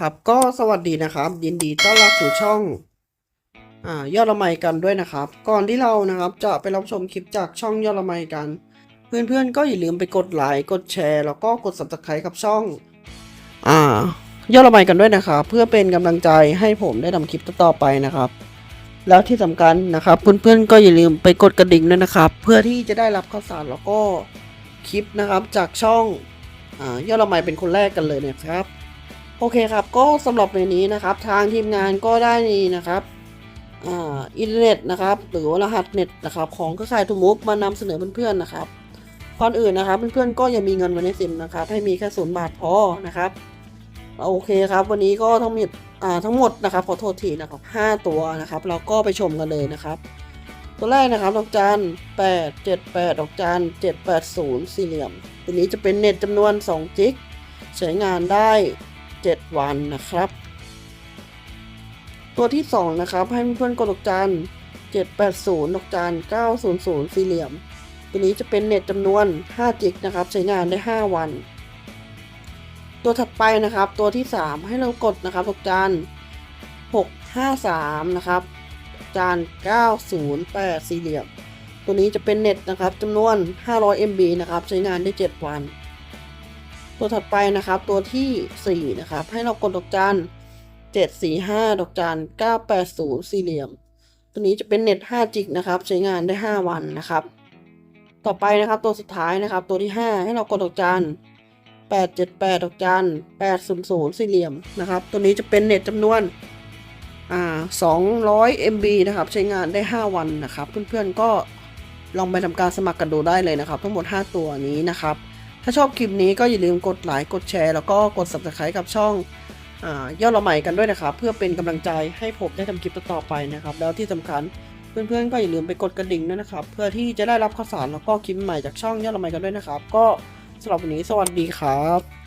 ครับก็สวัสดีนะครับ ยินดีต้อนรับสู่ช่องอ่ายอดละไมกันด้วยนะครับ ก่อนที่เรานะครับจะไปรับชมคลิปจากช่องยอดละไมกัน เพื่อนๆ ก็อย่าลืมไปกดไลค์กดแชร์ แล้วก็กด subscribe กับช่องอ่ายอดละไมกันด้วยนะครับเพื่อเป็นกำลังใจให้ผมได้ทำคลิปต่อไปนะครับ แล้วที่สำคัญนะครับ เพื่อนๆก็อย่าลืมไปกดกระดิ่งด้วยนะครับ เพื่อที่จะได้รับข่าวสารแล้วก็คลิปนะครับจากช่องอ่ายอดละไมเป็นคนแรกกันเลยนะครับ โอเคครับ ก็สำหรับในนี้นะครับ ทางทีมงานก็ได้นี่นะครับอ่าอินเทอร์เน็ตนะครับ หรือว่ารหัสเน็ตนะครับ ของเครือข่ายทูมุกมานำเสนอเพื่อนๆนะครับก่อนอื่นนะครับ เพื่อนๆก็อย่ามีเงินไว้ในซิมนะครับ ให้มีแค่ศูนย์บาทพอนะครับโอเคครับ วันนี้ก็ทั้งหมดทั้งหมดนะครับขอโทษทีนะครับห้าตัวนะครับ เราก็ไปชมกันเลยนะครับ ตัวแรกนะครับดอกจันแปดเจ็ดแปดดอกจันเจ็ดแปดศูนย์สี่เหลี่ยม ตัวนี้จะเป็นเน็ตจำนวน2จิกใช้งานได้ 7 วันนะครับ ตัวที่ 2 นะครับ ให้เพื่อนๆกดดอกจัน780ดอกจัน900 สี่เหลี่ยม ตัวนี้จะเป็นเน็ตจำนวน 5 จิกนะครับ ใช้งานได้ 5 วัน ตัวถัดไปนะครับ ตัวที่ 3 ให้เรากดนะครับดอกจัน653 นะครับดอกจัน908 สี่เหลี่ยม ตัวนี้จะเป็นเน็ตนะครับจำนวน 500 MB นะครับ ใช้งานได้ 7 วัน ตัวถัดไปนะครับ ตัวที่ 4 นะครับ ให้เรากดดอกจัน745 ดอกจัน980 สี่เหลี่ยม ตัวนี้จะเป็นเน็ต 5 จิกนะครับ ใช้งานได้ 5 วันนะครับ ต่อไปนะครับตัวสุดท้ายนะครับ ตัวที่ 5 ให้เรากดดอกจัน878 ดอกจัน800 สี่เหลี่ยมนะครับ ตัวนี้จะเป็นเน็ตจำนวนอ่า200 MB นะครับ ใช้งานได้ 5 วันนะครับ เพื่อนๆก็ลองไปทำการสมัครกันดูได้เลยนะครับ ทั้งหมด 5 ตัวนี้นะครับ ถ้าชอบคลิปนี้ก็อย่าลืมกดไลค์กดแชร์ แล้วก็กด subscribe กับช่องอายอดละใหม่กันด้วยนะครับ เพื่อเป็นกำลังใจให้ผมได้ทำคลิปต่อไปนะครับ แล้วที่สำคัญเพื่อนๆก็อย่าลืมไปกดกระดิ่งด้วยนะครับ เพื่อที่จะได้รับข่าวสารแล้วก็คลิปใหม่จากช่องยอดละใหม่กันด้วยนะครับ ก็สำหรับวันนี้สวัสดีครับ